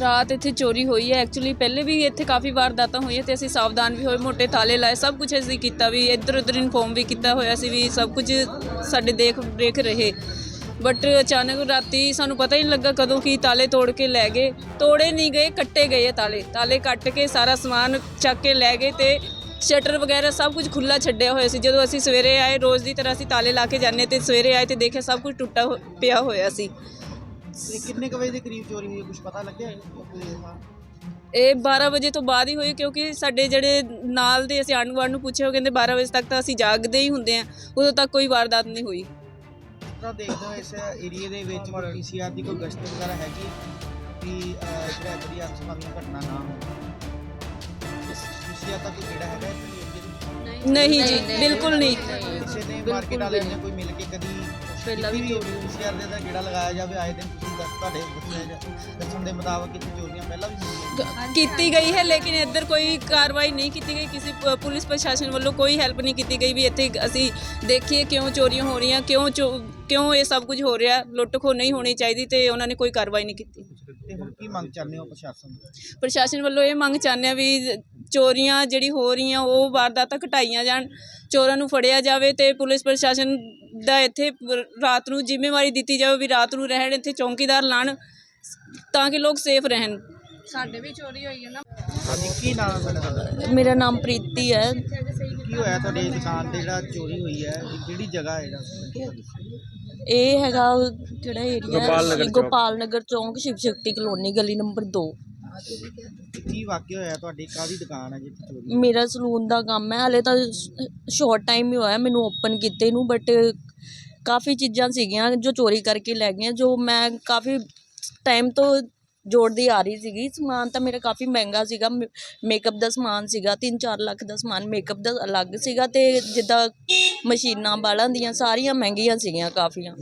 ਰਾਤ ਇੱਥੇ ਚੋਰੀ ਹੋਈ ਹੈ। ਐਕਚੁਅਲੀ ਪਹਿਲੇ ਵੀ ਇੱਥੇ ਕਾਫੀ ਵਾਰਦਾਤਾਂ ਹੋਈਆਂ ਤੇ ਅਸੀਂ ਸਾਵਧਾਨ ਵੀ ਹੋਏ ਮੋٹے ਤਾਲੇ ਲਾਏ, ਸਭ ਕੁਝ ਅਸੀਂ ਕੀਤਾ ਵੀ ਇੱਧਰ ਉੱਧਰ ਇਨਫੋਰਮ ਵੀ ਕੀਤਾ ਹੋਇਆ ਸੀ ਵੀ ਸਭ ਕੁਝ ਸਾਡੇ ਦੇਖ ਰੇਖ ਰਹੇ। ਬਟ ਅਚਾਨਕ ਰਾਤੀ ਸਾਨੂੰ ਪਤਾ ਹੀ ਨਹੀਂ ਲੱਗਾ ਕਦੋਂ ਕੀ ਤਾਲੇ ਤੋੜ ਕੇ ਲੈ ਗਏ। ਤੋੜੇ ਨਹੀਂ ਗਏ, ਕੱਟੇ ਗਏ ਆ ਤਾਲੇ। ਤਾਲੇ ਕੱਟ ਕੇ ਸਾਰਾ ਸਮਾਨ ਚੱਕ ਕੇ ਲੈ ਗਏ ਤੇ ਸ਼ਟਰ ਵਗੈਰਾ ਸਭ ਕੁਝ ਖੁੱਲਾ ਛੱਡਿਆ ਹੋਇਆ ਸੀ। ਜਦੋਂ ਅਸੀਂ ਸਵੇਰੇ ਆਏ, ਰੋਜ਼ ਦੀ ਤਰ੍ਹਾਂ ਅਸੀਂ ਤਾਲੇ ਲਾ ਕੇ ਜਾਂਦੇ ਤੇ ਸਵੇਰੇ ਆਏ ਤੇ ਦੇਖਿਆ ਸਭ ਕੁਝ ਟੁੱਟਾ ਹੋ- ਪਿਆ ਹੋਇਆ ਸੀ। ਤੇ ਕਿੰਨੇ ਕੁ ਵਜੇ ਦੇ ਕਰੀਬ ਚੋਰੀ ਹੋਈ ਕੁਝ ਪਤਾ ਲੱਗਿਆ ਇਹ 12 ਵਜੇ ਤੋਂ ਬਾਅਦ ਹੀ ਹੋਈ ਕਿਉਂਕਿ ਸਾਡੇ ਜਿਹੜੇ ਨਾਲ ਦੇ ਅਸੀਂ ਆਂਢ ਗੁਆਂਢ ਨੂੰ ਪੁੱਛਿਆ ਉਹ ਕਹਿੰਦੇ 12 ਵਜੇ ਤੱਕ ਤਾਂ ਅਸੀਂ ਜਾਗਦੇ ਹੀ ਹੁੰਦੇ ਆ ਉਦੋਂ ਤੱਕ ਕੋਈ ਵਾਰਦਾਤ ਨਹੀਂ ਹੋਈ। ਤਾਂ ਦੇਖਦੇ ਹੋ ਇਸ ਏਰੀਏ ਦੇ ਵਿੱਚ ਕੋਈ ਪੀਸੀਆਰ ਦੀ ਕੋਈ ਗਸ਼ਤ ਵਗੈਰਾ ਹੈਗੀ ਕਿ ਜਿਹੜਾ ਜਿਹੜੀ ਅਨਸਮਾਨੀ ਘਟਨਾ ਨਾ ਹੋਵੇ ਪੀਸੀਆਰ ਦਾ ਕੋਈ ਕਿਹੜਾ ਹੈਗਾ ਨਹੀਂ ਜੀ ਬਿਲਕੁਲ ਨਹੀਂ। ਕਿਸੇ ਨੇ ਮਾਰਕੀਟ ਵਾਲਿਆਂ ਨੇ ਕੋਈ ਮਿਲ ਕੇ ਕਦੀ ਪਹਿਲਾਂ ਵੀ ਪੀਸੀਆਰ ਦੇ ਦਾ ਕਿਹੜਾ ਲਗਾਇਆ ਜਾਵੇ ਆਏ ਦਿਨ ਤੁਸੀਂ ਦੱਸ ਤੁਹਾਡੇ ਦੱਸਣੇ ਦੱਸਣ ਦੇ ਮੁਤਾਬਕ ਇੱਥੇ ਚੋਰੀਆਂ ਪਹਿਲਾਂ ਵੀ ਹੋਈਆਂ ਕੀਤੀ ਗਈ ਹੈ ਲੇਕਿਨ ਇੱਧਰ ਕੋਈ ਕਾਰਵਾਈ ਨਹੀਂ ਕੀਤੀ ਗਈ। ਕਿਸੇ ਪ- ਪੁਲਿਸ ਪ੍ਰਸ਼ਾਸਨ ਵੱਲੋਂ ਕੋਈ ਹੈਲਪ ਨਹੀਂ ਕੀਤੀ ਗਈ ਵੀ ਇੱਥੇ ਅਸੀਂ ਦੇਖੀਏ ਕਿਉਂ ਚੋਰੀਆਂ ਹੋ ਰਹੀਆਂ ਕਿਉਂ ਚੋ- ਕਿਉਂ ਇਹ ਸਭ ਕੁਝ ਹੋ ਰਿਹਾ ਲੁੱਟ ਖੋ ਨਹੀਂ ਹੋਣੀ ਚਾਹੀਦੀ ਤੇ ਉਹਨਾਂ ਨੇ ਕੋਈ ਕਾਰਵਾਈ ਨਹੀਂ ਕੀਤੀ। ਤੇ ਹੁਣ ਕੀ ਮੰਗ ਚਾਹੁੰਦੇ ਹੋ ਪ੍ਰਸ਼ਾਸਨ ਤੋਂ? ਪ੍ਰਸ਼ਾਸਨ ਵੱਲੋਂ ਇਹ ਮੰਗ ਚਾਹੁੰਦੇ ਆ ਵੀ ਚੋਰੀਆਂ ਜਿਹੜੀ ਹੋ ਰਹੀਆਂ ਉਹ ਵਾਰਦਾਤਾਂ ਘਟਾਈਆਂ ਜਾਣ ਚੋਰਾਂ ਨੂੰ ਫੜਿਆ ਜਾਵੇ ਤੇ ਪੁਲਿਸ ਪ੍ਰਸ਼ਾਸਨ ਦਾ ਇੱਥੇ ਰਾਤ ਨੂੰ ਜ਼ਿੰਮੇਵਾਰੀ ਦਿੱਤੀ ਜਾਵੇ ਵੀ ਰਾਤ ਨੂੰ ਰਹਿਣ ਇੱਥੇ ਚੌਕੀਦਾਰ ਲਾਣ ਤਾਂ ਕਿ ਲੋਕ ਸੇਫ ਰਹਿਣ। ਸਾਡੇ ਵੀ ਚੋਰੀ ਹੋਈ ਹੈ ਨਾ। ਹਾਂਜੀ ਕੀ ਨਾਮ ਹੈ ਤੁਹਾਡਾ? ਮੇਰਾ ਨਾਮ ਪ੍ਰੀਤੀ ਹੈ। ਕੀ ਹੋਇਆ ਤੁਹਾਡੀ ਦੁਕਾਨ ਤੇ ਜਿਹੜਾ ਚੋਰੀ ਹੋਈ ਹੈ? ਇਹ ਕਿਹੜੀ ਜਗ੍ਹਾ ਹੈ ਜਿਹੜਾ? ਇਹ ਹੈਗਾ ਕਿਹੜਾ ਏਰੀਆ ਹੈ ਗੋਪਾਲ ਨਗਰ ਚੌਂਕ। ਸ਼ਿਵ ਸ਼ਕਤੀ ਕਲੋਨੀ ਗਲੀ ਨੰਬਰ 2 ਕੀ ਵਾਕਿਆ ਹੋਇਆ ਤੁਹਾਡੀ? ਕਾਹਦੀ ਦੁਕਾਨ ਹੈ ਜਿੱਥੇ ਚੋਰੀ? ਮੇਰਾ ਸਲੂਨ ਦਾ ਕੰਮ ਹੈ, ਹਲੇ ਤਾਂ ਸ਼ਾਰਟ ਟਾਈਮ ਹੀ ਹੋਇਆ, ਮੈਨੂੰ ਓਪਨ ਕੀਤੇ ਨੂੰ ਬਟ ਕਾਫੀ ਚੀਜ਼ਾਂ ਸੀਗੀਆਂ ਜੋ ਚੋਰੀ ਕਰਕੇ ਲੈ ਗਈਆਂ ਜੋ ਮੈਂ ਕਾਫੀ ਟਾਈਮ ਤੋਂ ਜੋੜਦੀ ਆ ਰਹੀ ਸੀਗੀ। ਸਮਾਨ ਤਾਂ ਮੇਰਾ ਕਾਫੀ ਮਹਿੰਗਾ ਸੀਗਾ ਮੇਕਅਪ ਦਾ ਸਮਾਨ ਸੀਗਾ 3-4 ਲੱਖ ਦਾ ਸਮਾਨ ਮੇਕਅਪ ਦਾ ਅਲੱਗ ਸੀਗਾ ਤੇ ਜਿੱਦਾਂ ਮਸ਼ੀਨਾਂ ਬਾਲਾਂ ਦੀਆਂ ਸਾਰੀਆਂ ਮਹਿੰਗੀਆਂ ਸੀਗੀਆਂ ਕਾਫੀਆਂ।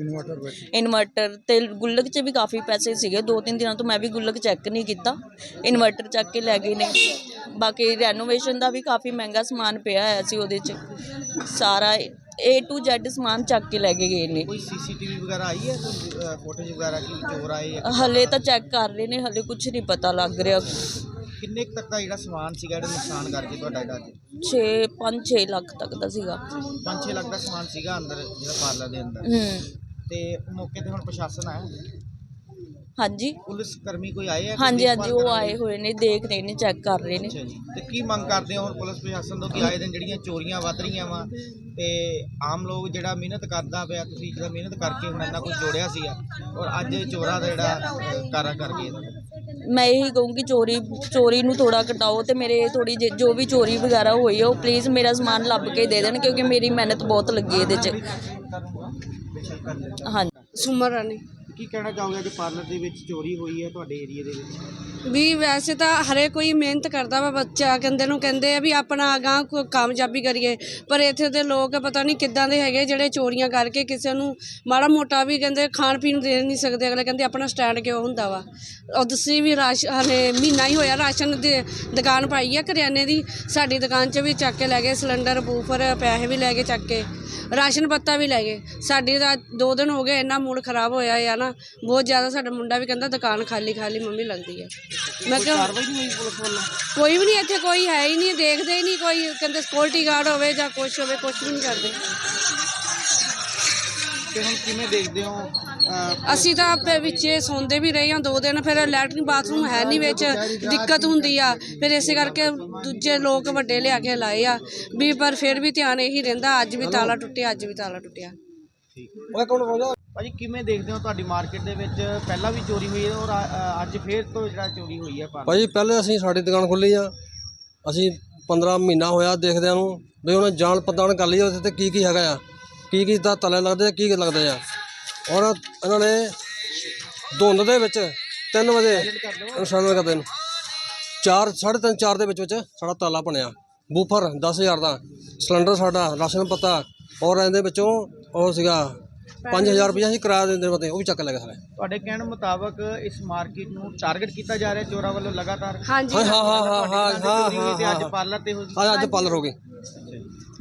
ਇਨਵਰਟਰ ਤੇ ਗੁੱਲਕ 'ਚ ਵੀ ਕਾਫੀ ਪੈਸੇ ਸੀਗੇ ਦੋ ਤਿੰਨ ਦਿਨਾਂ ਤੋਂ ਮੈਂ ਵੀ ਗੁੱਲਕ ਚੈੱਕ ਨਹੀਂ ਕੀਤਾ। ਇਨਵਰਟਰ ਚੱਕ ਕੇ ਲੈ ਗਏ ਨੇ। ਬਾਕੀ ਰੈਨੋਵੇਸ਼ਨ ਦਾ ਵੀ ਕਾਫੀ ਮਹਿੰਗਾ ਸਮਾਨ ਪਿਆ ਹੋਇਆ ਸੀ ਉਹਦੇ 'ਚ। ਸਾਰਾ A to Z ਸਮਾਨ ਚੱਕ ਕੇ ਲੈ ਕੇ ਗਏ ਨੇ। ਕੋਈ ਸੀਸੀਟੀਵੀ ਵਗੈਰਾ ਆਈ ਹੈ? ਫੋਟੋਜ਼ ਵਗੈਰਾ ਕਿ ਚੋਰ ਆਏ ਹਲੇ ਤਾਂ ਚੈੱਕ ਕਰ ਰਹੇ ਨੇ ਹਲੇ ਕੁਝ ਨਹੀਂ ਪਤਾ ਲੱਗ ਰਿਹਾ। ਕਿੰਨੇ ਕੁ ਤੱਕ ਦਾ ਜਿਹੜਾ ਸਮਾਨ ਸੀਗਾ ਜਿਹੜਾ ਨੁਕਸਾਨ ਕਰਕੇ ਤੁਹਾਡਾ ਜਿਹੜਾ ਅੱਜ? 6 5 6 ਲੱਖ ਤੱਕ ਦਾ ਸੀਗਾ। 5-6 ਲੱਖ ਦਾ ਸਮਾਨ ਸੀਗਾ ਅੰਦਰ ਜਿਹੜਾ ਪਾਰਲਰ ਦੇ ਅੰਦਰ। ਹੂੰ। ਤੇ ਮੌਕੇ ਤੇ ਹੁਣ ਪ੍ਰਸ਼ਾਸਨ ਆਇਆ? ਹਾਂਜੀ। ਪੁਲਿਸ ਕਰਮੀ ਕੋਈ ਆਏ ਹੈ ਹਾਂਜੀ ਹਾਂਜੀ ਉਹ ਆਏ ਹੋਏ ਨੇ ਦੇਖ ਰਹੇ ਨੇ ਚੈੱਕ ਕਰ ਰਹੇ ਨੇ। ਅੱਛਾ ਜੀ। ਤੇ ਕੀ ਮੰਗ ਕਰਦੇ ਹੋ ਹੁਣ ਪੁਲਿਸ ਪ੍ਰਸ਼ਾਸਨ ਤੋਂ ਕਿ ਆਏ ਦਿਨ ਜਿਹੜੀਆਂ ਚੋਰੀਆਂ ਵੱਧ ਰਹੀਆਂ ਵਾ ਤੇ ਆਮ ਲੋਕ ਜਿਹੜਾ ਮਿਹਨਤ ਕਰਦਾ ਪਿਆ ਤੁਸੀਂ ਜਿਹੜਾ ਮਿਹਨਤ ਕਰਕੇ ਹੁਣ ਇੰਨਾ ਕੁਝ ਜੋੜਿਆ ਸੀਗਾ ਔਰ ਅੱਜ ਚੋਰਾਂ ਦਾ ਜਿਹੜਾ ਅਹ, ਕਾਰਾ ਕਰ ਗਏ। ਮੈਂ ਇਹੀ ਕਹੂੰਗੀ ਚੋਰੀ ਚੋਰੀ ਨੂੰ ਥੋੜਾ ਘਟਾਓ ਤੇ ਮੇਰੇ ਥੋੜੀ ਜੋ ਵੀ ਚੋਰੀ ਵਗੈਰਾ ਹੋਈ ਹੈ ਉਹ ਪਲੀਜ਼ ਮੇਰਾ ਸਮਾਨ ਲੱਭ ਕੇ ਦੇ ਦੇਣ ਕਿਉਂਕਿ ਮੇਰੀ ਮਿਹਨਤ ਬਹੁਤ ਲੱਗੀ ਇਹਦੇ 'ਚ। ਹਾਂਜੀ। ਸੁਮਰ ਰਾਣੀ। ਕੀ ਕਹਿਣਾ ਚਾਹੋਗੇ ਕਿ ਪਾਰਲਰ ਦੇ ਵਿੱਚ ਚੋਰੀ ਹੋਈ ਹੈ ਤੁਹਾਡੇ ਏਰੀਆ ਦੇ ਵਿੱਚ? ਵੀ ਵੈਸੇ ਤਾਂ ਹਰੇ ਕੋਈ ਮਿਹਨਤ ਕਰਦਾ ਵਾ ਬੱਚਾ, ਕਹਿੰਦੇ ਨੂੰ ਕਹਿੰਦੇ ਆ ਵੀ ਆਪਣਾ ਅਗਾਂਹ ਕੋਈ ਕਾਮਯਾਬੀ ਕਰੀਏ। ਪਰ ਇੱਥੇ ਦੇ ਲੋਕ ਪਤਾ ਨਹੀਂ ਕਿੱਦਾਂ ਦੇ ਹੈਗੇ ਜਿਹੜੇ ਚੋਰੀਆਂ ਕਰਕੇ ਕਿਸੇ ਨੂੰ ਮਾੜਾ ਮੋਟਾ ਵੀ ਕਹਿੰਦੇ ਖਾਣ ਪੀਣ ਨੂੰ ਦੇ ਨਹੀਂ ਸਕਦੇ। ਅਗਲੇ ਕਹਿੰਦੇ ਆਪਣਾ ਸਟੈਂਡ ਕਿਉਂ ਹੁੰਦਾ ਵਾ? ਉਹ ਦਸੀ ਵੀ ਰਾਸ਼ ਹਲੇ ਮਹੀਨਾ ਹੀ ਹੋਇਆ ਰਾਸ਼ਨ ਦੀ ਦੁਕਾਨ ਪਾਈ ਆ ਕਰਿਆਨੇ ਦੀ। ਸਾਡੀ ਦੁਕਾਨ 'ਚ ਵੀ ਚੱਕ ਕੇ ਲੈ ਗਏ, ਸਿਲੰਡਰ, ਬੂਫਰ, ਪੈਸੇ ਵੀ ਲੈ ਗਏ ਚੱਕ ਕੇ। ਰਾਸ਼ਨ ਪੱਤਾ ਵੀ ਲੈ ਗਏ। ਸਾਡੀ ਦਾ ਦੋ ਦਿਨ ਹੋ ਗਏ ਇੰਨਾ ਮੂਡ ਖਰਾਬ ਹੋਇਆ ਆ ਨਾ। ਬਹੁਤ ਜ਼ਿਆਦਾ ਸਾਡਾ ਮੁੰਡਾ ਵੀ ਕਹਿੰਦਾ ਦੁਕਾਨ ਖਾਲੀ ਖਾਲੀ ਮੰਮੀ ਲੱਗਦੀ ਹੈ। ਮੈਂ ਕਿਹਾ ਕਾਰਵਾਈ ਨਹੀਂ ਹੋਈ ਪੁਲਿਸ ਵੱਲੋਂ? ਕੋਈ ਵੀ ਨਹੀਂ ਇੱਥੇ ਕੋਈ ਹੈ ਹੀ ਨਹੀਂ ਦੇਖਦੇ ਹੀ ਨਹੀਂ ਕੋਈ ਕਹਿੰਦੇ ਸਕਿਉਰਟੀ ਗਾਰਡ ਹੋਵੇ ਜਾਂ ਕੁਛ ਹੋਵੇ ਕੁਛ ਵੀ ਨਹੀਂ ਕਰਦੇ। ਤੇ ਹੁਣ ਕਿਵੇਂ ਦੇਖਦੇ ਹੋ? ਅਹ, ਅਸੀਂ ਤਾਂ ਆਪੇ ਵਿੱਚੇ ਸੌਂਦੇ ਵੀ ਰਹੇ ਹਾਂ ਦੋ ਦਿਨ ਫਿਰ ਲੈਟਰਿਨ ਬਾਥਰੂਮ ਹੈ ਨਹੀਂ ਵਿੱਚ ਦਿੱਕਤ ਹੁੰਦੀ ਆ। ਫਿਰ ਇਸੇ ਕਰਕੇ ਦੂਜੇ ਲੋਕ ਵੱਡੇ ਲਿਆ ਕੇ ਲਾਏ ਆ। ਵੀ ਪਰ ਫਿਰ ਵੀ ਧਿਆਨ ਇਹੀ ਰਹਿੰਦਾ ਅੱਜ ਵੀ ਤਾਲਾ ਟੁੱਟਿਆ ਅੱਜ ਵੀ ਤਾਲਾ ਟੁੱਟਿਆ। ਭਾਜੀ ਕਿਵੇਂ ਦੇਖਦੇ ਹੋ ਤੁਹਾਡੀ ਮਾਰਕੀਟ ਦੇ ਵਿੱਚ? ਪਹਿਲਾਂ ਵੀ ਚੋਰੀ ਹੋਈ ਹੈ ਔਰ ਅ- ਅੱਜ ਫੇਰ ਤੋਂ ਜਿਹੜਾ ਚੋਰੀ ਹੋਈ ਹੈ ਭਾਜੀ? ਪਹਿਲੇ ਅਸੀਂ ਸਾਡੀ ਦੁਕਾਨ ਖੋਲ੍ਹੀ ਆ। ਅਸੀਂ 15 ਮਹੀਨਾ ਹੋਇਆ ਦੇਖਦਿਆਂ ਨੂੰ। ਵੀ ਉਹਨਾਂ ਜਾਣ ਪਛਾਣ ਕਰ ਲਈ ਉਹਦੇ ਤੇ ਕੀ ਕੀ ਹੈਗਾ ਆ? ਕੀ ਕੀ ਦਾ ਤਲੇ ਲੱਗਦੇ ਆ ਕੀ ਕੀ ਲੱਗਦੇ ਆ? ਔਰ ਇਹਨਾਂ ਨੇ ਧੁੰਦ ਦੇ ਵਿੱਚ 3 ਵਜੇ ਇਨਸ਼ਾਅੱਲਾ ਕਰਦੇ ਨੇ। 4 3:30 4 ਦੇ ਵਿੱਚ ਵਿੱਚ ਸਾਡਾ ਤਾਲਾ ਬਣਿਆ। ਬੂਫਰ 10000 ਦਾ। ਸਿਲੰਡਰ ਸਾਡਾ ਰਾਸ਼ਨ ਪੱਤਾ। ਔਰ ਇਹਦੇ ਵਿੱਚੋਂ ਉਹ ਸੀਗਾ 5000 ਰੁਪਏ ਅਸੀਂ ਕਿਰਾਇਆ ਦਿੰਦੇ ਪਤੇ ਉਹ ਵੀ ਚੱਕ ਲੈ ਸਾਰੇ ਤੁਹਾਡੇ ਕਹਿਣ ਮੁਤਾਬਕ ਇਸ ਮਾਰਕੀਟ ਨੂੰ ਟਾਰਗੇਟ ਕੀਤਾ ਜਾ ਰਿਹਾ ਚੋਰਾਂ ਵੱਲੋਂ ਲਗਾਤਾਰ? ਹਾਂਜੀ ਹਾਂ ਹਾਂ ਹਾਂ ਹਾਂ ਹਾਂ ਹਾਂ ਅੱਜ ਪਾਰਲਰ ਤੇ ਹੋ ਜੀ ਅੱਜ ਪਾਲਰ ਹੋ ਗਏ।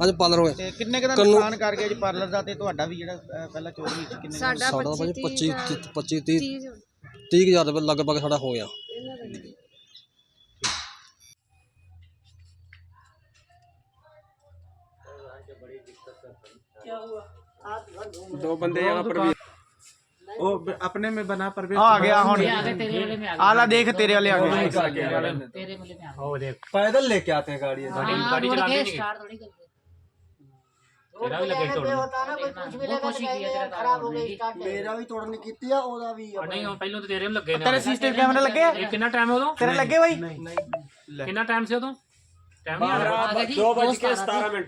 ਅੱਜ ਪਾਲਰ ਹੋ ਗਏ। ਤੇ ਕਿੰਨੇ ਕੁ ਨੁਕਸਾਨ ਕਰ ਗਿਆ ਜੀ ਪਾਰਲਰ ਦਾ ਤੇ ਤੁਹਾਡਾ ਵੀ ਜਿਹੜਾ ਪਹਿਲਾਂ ਚੋਰੀ ਵਿੱਚ ਕਿੰਨੇ ਦਾ? ਸਾਡਾ 25 25 30 30 30000 ਰੁਪਏ ਲਗਭਗ ਸਾਡਾ ਹੋ ਗਿਆ। क्या हुआ दो बंदे यहाँ पर भी वो ब- अपने में बना परवेज ਆ ਗਿਆ ਹੁਣ ਆਲਾ ਦੇਖ ਤੇਰੇ ਵਾਲੇ ਆ ਗਏ पैदल लेके आते हैं गाड़ी गाड़ी चलाते नहीं तेरा भी लगे तोड़ ਮੇਰਾ ਵੀ ਤੋੜਨ ਕੀਤੀ ਆ ਉਹਦਾ ਵੀ नहीं हम पहले तो तेरे में लगे ਤੇਰੇ ਸੀਸੀਟੀਵੀ ਕੈਮਰੇ ਲੱਗੇ ਆ? ये कितना टाइम है उदों ਤੇਰੇ ਲੱਗੇ ਬਾਈ कितना टाइम से उदों टाइम नहीं आ रहा दो बज के सतारह मिनट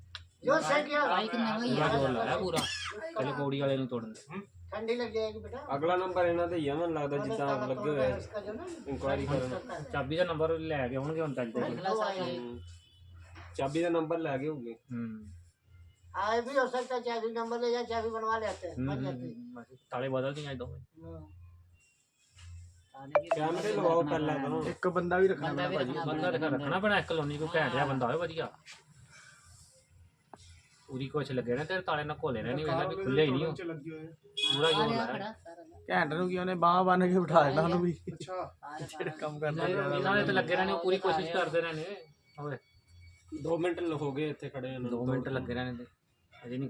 जो से किया ਬਾਈਕ ਨਵੀਂ ਪੂਰਾ ਆ ਜੋਰ ਲਾਇਆ ਪੂਰਾ ਪਹਿਲੇ ਪੌੜੀ ਵਾਲੇ ਨੂੰ ਤੋੜਨ ਦੇ ठंडी लग जाएगी बेटा ਅਗਲਾ ਨੰਬਰ ਇਹਨਾਂ ਦਾ ਹੀ ਆ ਮੈਨੂੰ ਲੱਗਦਾ ਜਿੱਦਾਂ ਲੱਗੇ ਹੋਏ ਆ इसका जो ना ਇਨਕੁਆਇਰੀ ਕਰਨ ਚਾਬੀ ਦਾ ਨੰਬਰ ਲੈ ਕੇ ਆਉਣਗੇ ਹੁਣ ਤੱਕ ਦੇ ਅਗਲਾ ਸਾਲ ਚਾਬੀ ਦਾ ਨੰਬਰ ਲੈ ਗਏ ਹੋਗੇ ਹੂੰ आए भी हो सकता है चाबी नंबर ले जाए चाबी बनवा लेते हैं बन जाती है ਤਾਲੇ ਬਦਲ ਦੀਆਂ ਦੋਵੇਂ ਕੈਮਰੇ ਲਵਾਓ ਪਹਿਲਾਂ ਤਾਂ ਇੱਕ ਬੰਦਾ ਵੀ ਰੱਖਣਾ ਬੰਦਾ ਵੀ ਰੱਖਣਾ ਬੰਦਾ ਤਾਂ ਰੱਖਣਾ ਪੈਣਾ ਇੱਕ ਕਲੋਨੀ ਕੋਈ ਘੈਂਟ ਜਿਹਾ ਬੰਦਾ ਹੋਵੇ ਵਧੀਆ ਪੂਰੀ ਕੋਸ਼ਿਸ਼ ਲੱਗੇ ਰਹਿਣਾ ਤੇਰੇ ਤਾਲੇ ਨਾਲ ਘੋਲੇ ਰਹਿਣੀ ਉਹਨਾਂ ਵੀ ਖੁੱਲੇ ਹੀ ਨਹੀਂ ਹੋ ਪੂਰਾ ਜੋਰ ਲਾ ਰਹਿਣਾ ਘੈਂਟ ਨੂੰ ਕੀ ਉਹਨੇ ਬਾਹ ਬੰਨ ਕੇ ਬਿਠਾ ਦੇਣਾ ਉਹਨੂੰ ਵੀ। ਅੱਛਾ। ਜਿਹੜਾ ਕੰਮ ਕਰਨਾ ਇਹਨਾਂ ਨੇ ਤੇ ਲੱਗੇ ਰਹਿਣੇ ਪੂਰੀ ਕੋਸ਼ਿਸ਼ ਕਰਦੇ ਰਹਿਣੇ। ਹੋਵੇ 2 ਮਿੰਟ ਹੋ ਗਏ ਇੱਥੇ ਖੜੇ ਇਹਨਾਂ 2 ਮਿੰਟ ਲੱਗੇ ਰਹਿਣੇ ਤੇ। ਅਜੇ ਨਹੀਂ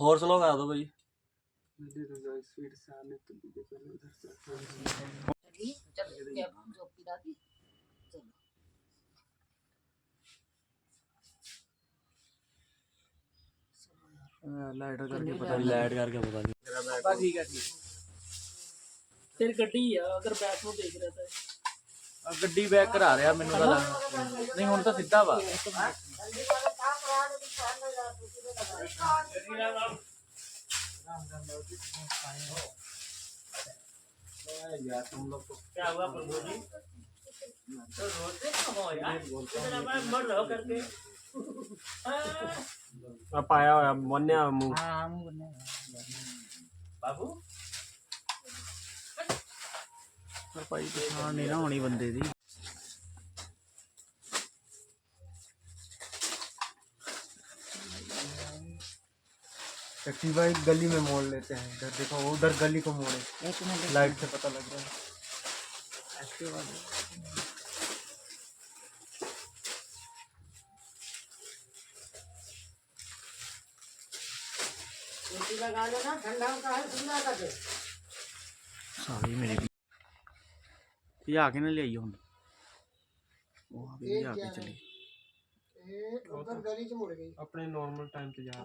ਹੋਰ ਸਲੋ ਕਰ ਦੋ ਭਾਈ स्पीड से आने तो दीजिए पहले उधर से ਚੱਲੀ ਚੱਲ ਕੇ ਜੋਪੀ ਦਾ ਦੀ ਚਲੋ ਲਾਈਟ ਕਰਕੇ ਪਤਾ ਨਹੀਂ ਲਾਈਟ ਕਰਕੇ ਪਤਾ ਨਹੀਂ ਠੀਕ ਹੈ ਠੀਕ ਫਿਰ ਗੱਡੀ ਆ ਅਗਰ ਬੈਕ ਨੂੰ ਦੇਖ ਰਿਹਾ ਤਾਂ ਗੱਡੀ ਬੈਕ ਕਰਾ ਰਿਹਾ ਮੈਨੂੰ ਪਤਾ ਨਹੀਂ ਹੁਣ ਤਾਂ ਸਿੱਧਾ ਵਾ क्या हुआ प्रभु जी तो रोते क्यों हो यार इतना बार मर रहो करके ਆ ਪਾਇਆ ਹੋਇਆ ਮੰਨਿਆ ਮੂੰਹ ਹਾਂ ਮੂੰਹ ਬੰਨਿਆ बाबू ਪਰ ਭਾਈ ਪਛਾਣ ਨਹੀਂ ਨਾ ਹੋਣੀ ਬੰਦੇ ਦੀ एक्टिवा एक गली में मोड़ लेते हैं। इधर देखो उधर गली को मोड़े। लाइट से पता लग रहा है। एक्टिवा मेरी ये आगे ना ले आई वो आगे चली अपने नॉर्मल टाइम पे जा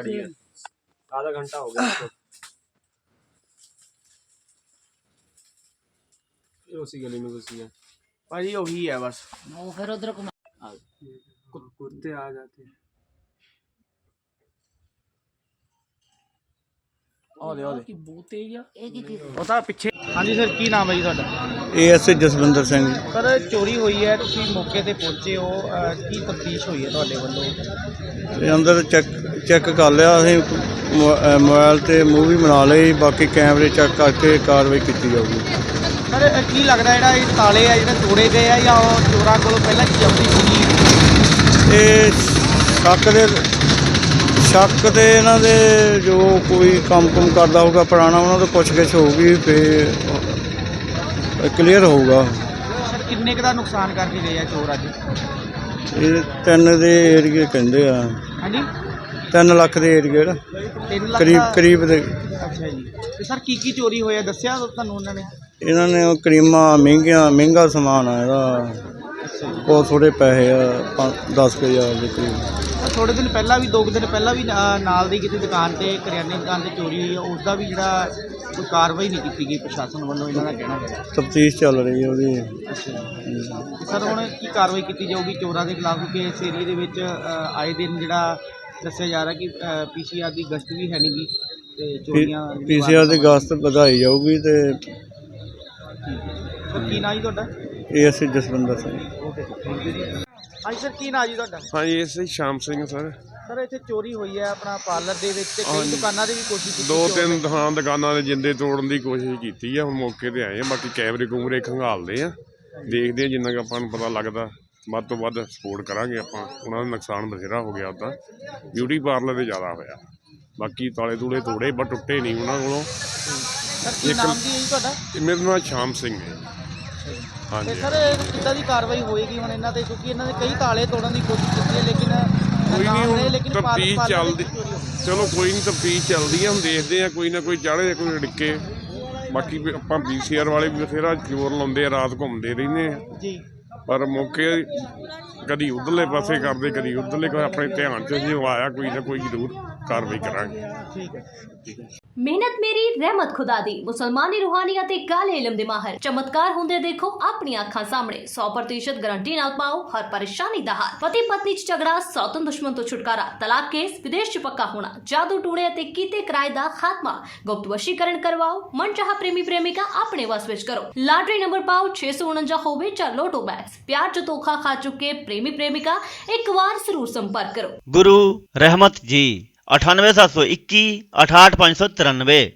रही है आधा घंटा हो गया इसको फिर उसी गली में घुस गया भाई वही है बस वो फिर उधर कुत्ते आ जाते हैं ओले ओले की बूते या एक ही पता पीछे ਹਾਂਜੀ ਸਰ ਕੀ ਨਾਮ ਹੈ ਜੀ ਤੁਹਾਡਾ? ਏਐਸ ਜਸਵਿੰਦਰ ਸਿੰਘ ਜੀ। ਸਰ ਚੋਰੀ ਹੋਈ ਹੈ ਤੁਸੀਂ ਮੌਕੇ ਤੇ ਪਹੁੰਚੇ ਹੋ ਕੀ ਤਫਤੀਸ਼ ਹੋਈ ਹੈ ਤੁਹਾਡੇ ਵੱਲੋਂ? ਤੇ ਅੰਦਰ ਚੈੱਕ ਚੈੱਕ ਕਰ ਲਿਆ ਅਸੀਂ ਮੋ- ਮੋਬਾਈਲ ਤੇ ਮੂਵੀ ਬਣਾ ਲਈ ਬਾਕੀ ਕੈਮਰੇ ਚੈੱਕ ਕਰਕੇ ਕਾਰਵਾਈ ਕੀਤੀ ਜਾਊਗੀ। ਸਰ ਕੀ ਲੱਗਦਾ ਜਿਹੜਾ ਇਹ ਤਾਲੇ ਆ ਜਿਹੜੇ ਤੋੜੇ ਗਏ ਆ ਜਾਂ ਉਹ ਚੋਰਾਂ ਕੋਲੋਂ ਪਹਿਲਾਂ ਜ਼ਬਤੀ ਸੀਗੀ ਇਹ ਸ਼ੱਕ ਸ਼ੱਕ ਤੇ ਇਹਨਾਂ ਦੇ ਜੋ ਕੋਈ ਕੰਮ ਕੁਮ ਕਰਦਾ ਹੋਊਗਾ ਪੁਰਾਣਾ ਉਹਨਾਂ ਤੋਂ ਪੁੱਛਗਿੱਛ ਹੋਊਗੀ ਫਿਰ ਕਲੀਅਰ ਹੋਊਗਾ। ਸਰ ਕਿੰਨੇ ਕੁ ਦਾ ਨੁਕਸਾਨ ਕਰਕੇ ਗਏ ਆ ਚੋਰ ਅੱਜ? ਇਹ ਤਿੰਨ ਦੇ ਏਰੀਏ ਕਹਿੰਦੇ ਆ। ਹਾਂਜੀ? 3 ਲੱਖ ਦੇ ਏਰੀਏ ਦਾ 3 ਲੱਖ ਕਰੀਬ ਦਾ- ਕਰੀਬ ਦੇ। ਅੱਛਾ ਜੀ। ਤੇ ਸਰ ਕੀ ਕੀ ਚੋਰੀ ਹੋਇਆ? ਦੱਸਿਆ ਤੁਹਾਨੂੰ ਉਹਨਾਂ ਨੇ? ਇਹਨਾਂ ਨੇ ਉਹ ਕਰੀਮਾਂ ਮਹਿੰਗੀਆਂ ਮਹਿੰਗਾ ਸਮਾਨ ਆ ਇਹਦਾ। ਬਹੁਤ ਥੋੜੇ ਪੈਸੇ ਆ 10000 ਦੇ ਕਰੀਬ। ਥੋੜੇ ਦਿਨ ਪਹਿਲਾਂ ਵੀ ਦੋ ਕੁ ਦਿਨ ਪਹਿਲਾਂ ਵੀ ਅ, ਨਾਲ ਦੀ ਕਿਤੇ ਦੁਕਾਨ ਤੇ ਕਰਿਆਨੇ ਦੀ ਦੁਕਾਨ ਤੇ ਚੋਰੀ ਹੋਈ ਹੈ ਉਸ ਦਾ ਵੀ ਜਿਹੜਾ ਕੋਈ ਕਾਰਵਾਈ ਨਹੀਂ ਕੀਤੀ ਗਈ ਪ੍ਰਸ਼ਾਸਨ ਵੱਲੋਂ ਇਹਨਾਂ ਦਾ ਕਹਿਣਾ ਹੈਗਾ। ਤਫਤੀਸ਼ ਚੱਲ ਰਹੀ ਹੈ ਉਹਦੀ। ਸਰ ਹੁਣ ਕੀ ਕਾਰਵਾਈ ਕੀਤੀ ਜਾਊਗੀ ਚੋਰਾਂ ਦੇ ਖਿਲਾਫ? ਕਿਉਂਕਿ ਇਸ ਏਰੀਏ ਦੇ ਵਿੱਚ ਅ, ਆਏ ਦਿਨ ਜਿਹੜਾ ਦੱਸਿਆ ਜਾ ਰਿਹਾ ਕਿ ਪੀਸੀਆਰ ਦੀ ਗਸ਼ਤ ਵੀ ਹੈ ਨਹੀਂਗੀ ਤੇ ਚੋਰੀਆਂ ਪੀਸੀਆਰ ਦੀ ਗਸਤ ਵਧਾਈ ਜਾਊਗੀ ਤੇ ਸਰ ਕੀ ਨਾਂ ਜੀ ਤੁਹਾਡਾ? ਇਹ ਅਸੀਂ ਜਸਵਿੰਦਰ ਸਿੰਘ। ਹਾਂਜੀ ਸਰ ਕੀ ਨਾਂ ਜੀ ਤੁਹਾਡਾ? ਹਾਂਜੀ ਇਸੇ ਸ਼ਾਮ ਸਿੰਘ ਸਰ। ਸਰ ਇੱਥੇ ਚੋਰੀ ਹੋਈ ਹੈ ਆਪਣਾ ਪਾਰਲਰ ਦੇ ਵਿੱਚ ਤੇ ਕਈ। ਦੁਕਾਨਾਂ ਦੇ ਵੀ ਕੋਸ਼ਿਸ਼ ਕੀਤੀ ਦੋ। ਤਿੰਨ ਥਾਂ ਦੁਕਾਨਾਂ ਦੇ ਜਿੰਦੇ ਤੋੜਨ ਦੀ ਕੋਸ਼ਿਸ਼ ਕੀਤੀ ਆ ਹੁਣ ਮੌਕੇ ਤੇ ਆਏ ਆ ਬਾਕੀ ਕੈਮਰੇ ਕੂਮਰੇ ਖੰਗਾਲਦੇ ਆ। ਦੇਖਦੇ ਆ ਜਿੰਨਾ ਕੁ ਆਪਾਂ ਨੂੰ ਪਤਾ ਲੱਗਦਾ ਵੱਧ ਤੋਂ ਵੱਧ ਸਪੋਰਟ ਕਰਾਂਗੇ ਆਪਾਂ ਉਹਨਾਂ ਦਾ ਨੁਕਸਾਨ ਬਥੇਰਾ ਹੋ ਗਿਆ ਉਹਦਾ ਬਿਊਟੀ ਪਾਰਲਰ ਤੇ ਜ਼ਿਆਦਾ ਹੋਇਆ। ਬਾਕੀ ਤਾਲੇ ਤੂਲੇ ਤੋੜੇ ਪਰ ਟੁੱਟੇ ਨਹੀਂ ਉਹਨਾਂ ਕੋਲੋਂ। ਸਰ ਕੀ ਨਾਮ ਕੀ ਹੈ ਜੀ ਤੁਹਾਡਾ? ਮੇਰੇ ਨਾਲ ਸ਼ਾਮ ਸਿੰਘ ਹੈ ਤੇ ਹਾਂਜੀ। ਸਰ ਕਿੱਦਾਂ ਦੀ ਕਾਰਵਾਈ ਹੋਏਗੀ ਹੁਣ ਇਹਨਾਂ ਤੇ? ਕਿਉਂਕਿ ਇਹਨਾਂ ਨੇ ਕਈ ਤਾਲੇ ਤੋੜਨ ਦੀ ਕੋਸ਼ਿਸ਼ ਕੀਤੀ ਹੈ ਲੇਕਿਨ ਕੋਈ ਨਹੀਂ ਨਾਕਾਮ ਰਹੇ, ਹੁਣ ਲੇਕਿਨ ਤਫਤੀਸ਼ ਪਾਰਲਰ ਚੱਲਦੀ ਚੋਰੀ। ਚਲੋ ਕੋਈ ਨਹੀਂ ਤਫਤੀਸ਼ ਚੱਲਦੀ ਆ ਹੁਣ ਦੇਖਦੇ ਆ ਕੋਈ ਨਾ ਕੋਈ ਚਾੜੇ ਕੋਈ ਡਿੱਕੇ ਬਾਕੀ ਵੀ ਆਪਾਂ ਪੀਸੀਆਰ ਵਾਲੇ ਵੀ ਬਥੇਰਾ ਜ਼ੋਰ ਲਾਉਂਦੇ ਆ ਰਾਤ ਘੁੰਮਦੇ ਰਹਿੰਦੇ ਆ। ਜੀ। ਪਰ ਮੌਕੇ ਕਦੀ ਉਧਰਲੇ ਪਾਸੇ ਕਰਦੇ ਕਦੀ ਉਧਰਲੇ ਕੋਈ ਆਪਣੇ ਧਿਆਨ ਚ ਜੇ ਆਇਆ ਕੋਈ ਨਾ ਕੋਈ ਜ਼ਰੂਰ ਕਾਰਵਾਈ ਕਰਾਂਗੇ। ਠੀਕ ਹੈ। ਮਿਹਨਤ ਮੇਰੀ ਰਹਿਮਤ ਖੁਦਾ ਦੀ। ਮੁਸਲਮਾਨੀ ਰੂਹਾਨੀ ਅਤੇ ਕਾਲੇ ਇਲਮ ਦੇ ਮਾਹਰ। ਚਮਤਕਾਰ ਹੁੰਦੇ ਦੇਖੋ ਆਪਣੀਆਂ ਅੱਖਾਂ ਸਾਹਮਣੇ। 100% ਗਾਰੰਟੀ ਨਾਲ ਪਾਓ ਹਰ ਪਰੇਸ਼ਾਨੀ ਦਾ ਹੱਲ ਪਤੀ ਪਤਨੀ ਚ ਝਗੜਾ ਸੌਤਨ ਦੁਸ਼ਮਣ ਤੋਂ ਛੁਟਕਾਰਾ। ਤਲਾਕ ਕੇਸ ਵਿਦੇਸ਼ ਚ ਪੱਕਾ ਹੋਣਾ। ਜਾਦੂ ਟੂੜੇ ਅਤੇ ਕੀਤੇ ਕਿਰਾਏ ਦਾ ਖਾਤਮਾ। ਗੁਪਤ ਵਸ਼ੀਕਰਨ ਕਰਵਾਓ। ਮਨਚਾਹਾ ਪ੍ਰੇਮੀ ਪ੍ਰੇਮਿਕਾ ਆਪਣੇ ਵਸ ਵਿੱਚ ਕਰੋ। ਲਾਟਰੀ ਨੰਬਰ ਪਾਓ 649 ਹੋਵੇ ਜਾਂ ਲੋਟੋ ਬੈਗਸ ਪਿਆਰ ਚ ਧੋਖਾ ਖਾ ਚੁੱਕੇ ਪ੍ਰੇਮੀ ਪ੍ਰੇਮਿਕਾ, ਇੱਕ ਵਾਰ ਜ਼ਰੂਰ ਸੰਪਰਕ ਕਰੋ। ਗੁਰੂ ਰਹਿਮਤ ਜੀ 98721 68593